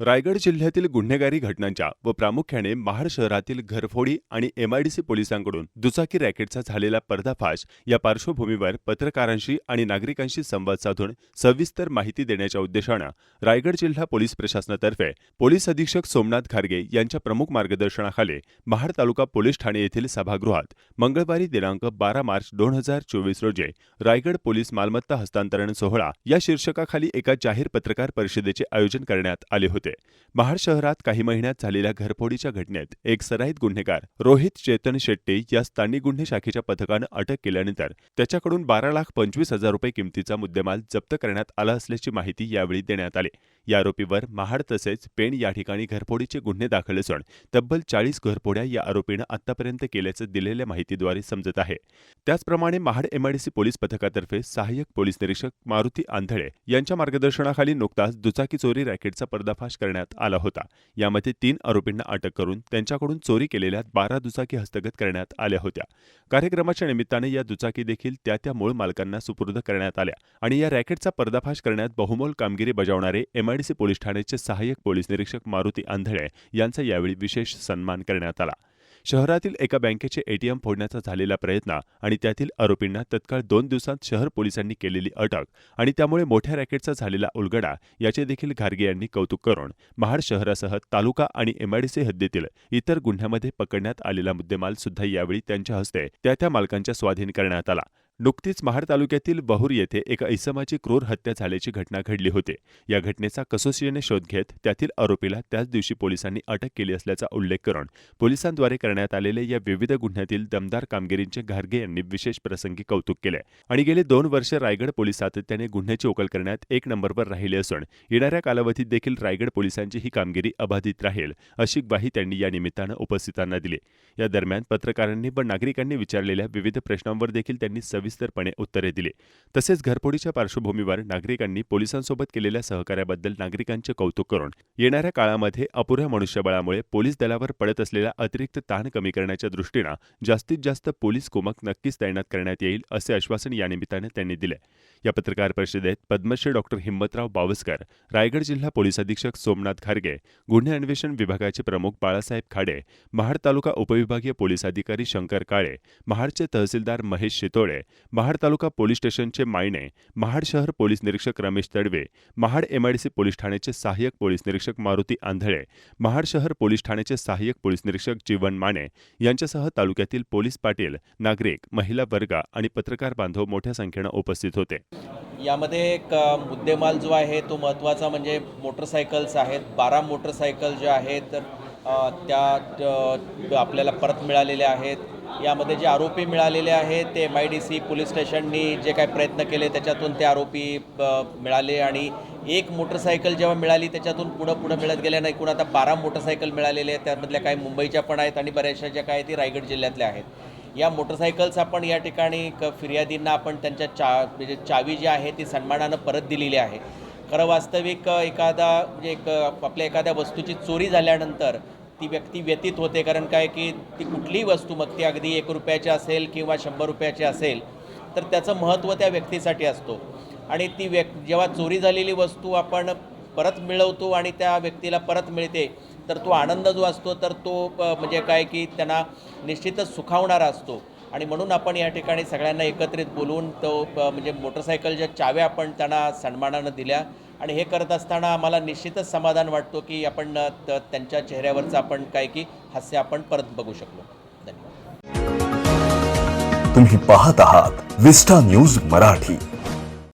रायगड जिल्ह्यातील गुन्हेगारी घटनांच्या व प्रामुख्याने महाड शहरातील घरफोडी आणि एमआयडीसी पोलिसांकडून दुचाकी रॅकेटचा झालेला पर्दाफाश या पार्श्वभूमीवर पत्रकारांशी आणि नागरिकांशी संवाद साधून सविस्तर माहिती देण्याच्या उद्देशानं रायगड जिल्हा पोलीस प्रशासनातर्फे पोलीस अधीक्षक सोमनाथ खारगे यांच्या प्रमुख मार्गदर्शनाखाली महाड तालुका पोलीस ठाणे येथील सभागृहात मंगळवारी दिनांक बारा मार्च दोन हजार चोवीस रोजी रायगड पोलीस मालमत्ता हस्तांतरण सोहळा या शीर्षकाखाली एका जाहीर पत्रकार परिषदेचे आयोजन करण्यात आले होते. महाड शहरात काही महिन्यात झालेल्या घरफोडीच्या घटनेत एक सराईत गुन्हेगार रोहित चेतन शेट्टे या स्थानिक गुन्हे शाखेच्या पथकानं अटक केल्यानंतर त्याच्याकडून बारा लाख पंचवीस हजार रुपये किमतीचा मुद्देमाल जप्त करण्यात आला असल्याची माहिती यावेळी देण्यात आली. या आरोपीवर महाड तसेच पेण या ठिकाणी घरफोडीचे गुन्हे दाखल असून तब्बल चाळीस घरफोड्या या आरोपीनं आतापर्यंत केल्याचं दिलेल्या माहितीद्वारे समजत आहे. त्याचप्रमाणे महाड एमआयडीसी पोलीस पथकातर्फे सहाय्यक पोलीस निरीक्षक मारुती आंधळे यांच्या मार्गदर्शनाखाली नुकताच दुचाकी चोरी रॅकेटचा पर्दाफाश करण्यात आला होता. यामध्ये तीन आरोपींना अटक करून त्यांच्याकडून चोरी केलेल्या बारा दुचाकी हस्तगत करण्यात आल्या होत्या. कार्यक्रमाच्या निमित्ताने या दुचाकी देखील त्या त्या मूळ मालकांना सुपूर्द करण्यात आल्या आणि या रॅकेटचा पर्दाफाश करण्यात बहुमोल कामगिरी बजावणारे एमआयडीसी पोलीस ठाण्याचे सहाय्यक पोलीस निरीक्षक मारुती आंधळे यांचा यावेळी विशेष सन्मान करण्यात आला. शहरातील एका बँकेचे एटीएम फोडण्याचा झालेला प्रयत्न आणि त्यातील आरोपींना तत्काळ दोन दिवसांत शहर पोलिसांनी केलेली अटक आणि त्यामुळे मोठ्या रॅकेटचा झालेला उलगडा याचे देखील घारगे यांनी कौतुक करून महाड शहरासह तालुका आणि एमआयडीसी हद्दीतील इतर गुन्ह्यामध्ये पकडण्यात आलेला मुद्देमाल सुद्धा यावेळी त्यांच्या हस्ते त्या त्या मालकांच्या स्वाधीन करण्यात आला. नुकतीच महाड तालुक्यातील बहुर येथे एका इसमाची क्रूर हत्या झाल्याची घटना घडली होती. या घटनेचा कसोशीने शोध घेत त्यातील आरोपीला त्याच दिवशी पोलिसांनी अटक केली असल्याचा उल्लेख करून पोलिसांद्वारे करण्यात आलेल्या या विविध गुन्ह्यातील दमदार कामगिरींचे घारगे यांनी विशेष प्रसंगी कौतुक केले आणि गेले दोन वर्ष रायगड पोलीस सातत्याने गुन्ह्याची उकल करण्यात एक नंबरवर राहिले असून येणाऱ्या कालावधीत देखील रायगड पोलिसांची ही कामगिरी अबाधित राहील अशी ग्वाही त्यांनी या निमित्तानं उपस्थितांना दिली. या दरम्यान पत्रकारांनी व नागरिकांनी विचारलेल्या विविध प्रश्नांवर देखील त्यांनी सविस्तरपणे उत्तरे दिली. तसेच घरफोडीच्या पार्श्वभूमीवर नागरिकांनी पोलिसांसोबत केलेल्या सहकार्याबद्दल नागरिकांचे कौतुक करून येणाऱ्या काळामध्ये अपुऱ्या मनुष्यबळामुळे पोलीस दलावर पडत असलेला अतिरिक्त ताण कमी करण्याच्या दृष्टीनं जास्तीत जास्त पोलीस कुमक नक्कीच तैनात करण्यात येईल असे आश्वासन या निमित्ताने त्यांनी दिले. या पत्रकार परिषदेत पद्मश्री डॉक्टर हिंमतराव बावसकर रायगड जिल्हा पोलीस अधीक्षक सोमनाथ खारगे गुन्हे अन्वेषण विभागाचे प्रमुख बाळासाहेब खाडे महाड तालुका उपविभागीय पोलीस अधिकारी शंकर काळे महाडचे तहसीलदार महेश शितोळे महाड तालुका पोलीस स्टेशनचे मायने महाड शहर पोलीस निरीक्षक रमेश तडवे महाड एमआयडीसी पोलीस ठाण्याचे सहाय्यक पोलीस निरीक्षक मारुती आंधळे महाड शहर पोलीस ठाण्याचे सहाय्यक पोलीस निरीक्षक जीवन माने यांच्यासह तालुक्यातील पोलीस पाटील नागरिक महिला वर्ग आणि पत्रकार बांधव मोठ्या संख्येनं उपस्थित होते. यामध्ये एक मुद्देमाल जो आहे तो महत्त्वाचा म्हणजे मोटरसायकल्स आहेत. बारा मोटरसायकल ज्या आहेत तर त्या आपल्याला परत मिळालेल्या आहेत. यामध्ये जे आरोपी मिळालेले आहेत ते M I D C police स्टेशननी जे काही प्रयत्न केले त्याच्यातून ते आरोपी मिळाले आणि एक मोटरसायकल जेव्हा मिळाली त्याच्यातून पुढं पुढं मिळत गेल्यानं एकूण आता बारा मोटरसायकल मिळालेले आहेत. त्यामधल्या काही मुंबईच्या पण आहेत आणि बऱ्याचशा ज्या काय ती रायगड जिल्ह्यातल्या आहेत. या मोटरसायकल्स आपण या ठिकाणी क फिर्यादींना आपण त्यांच्या चा म्हणजे चावी जी आहे ती सन्मानानं परत दिलेली आहे. खरं वास्तविक एखादा म्हणजे एक आपल्या एखाद्या वस्तूची चोरी झाल्यानंतर ती व्यक्ती व्यतीत होते. कारण काय की ती कुठलीही वस्तू मग ती अगदी एक रुपयाची असेल किंवा शंभर रुपयाची असेल तर त्याचं महत्त्व त्या व्यक्तीसाठी असतो. आणि ती व्यक् जेव्हा चोरी झालेली वस्तू आपण परत मिळवतो आणि त्या व्यक्तीला परत मिळते तर तो आनंद जो असतो तर तो म्हणजे काय की त्यांना निश्चितच सुखावणारा असतो. आणि म्हणून आपण या ठिकाणी सगळ्यांना एकत्रित बोलून तो म्हणजे मोटरसायकलच्या चाव्या आपण त्यांना सन्मानानं दिल्या. आणि हे करत असताना आम्हाला निश्चितच समाधान वाटतो की आपण त- त्यांच्या चेहऱ्यावरचं आपण काय की हास्य आपण परत बघू शकलो. धन्यवाद. तुम्ही पाहत आहात विस्टा न्यूज मराठी.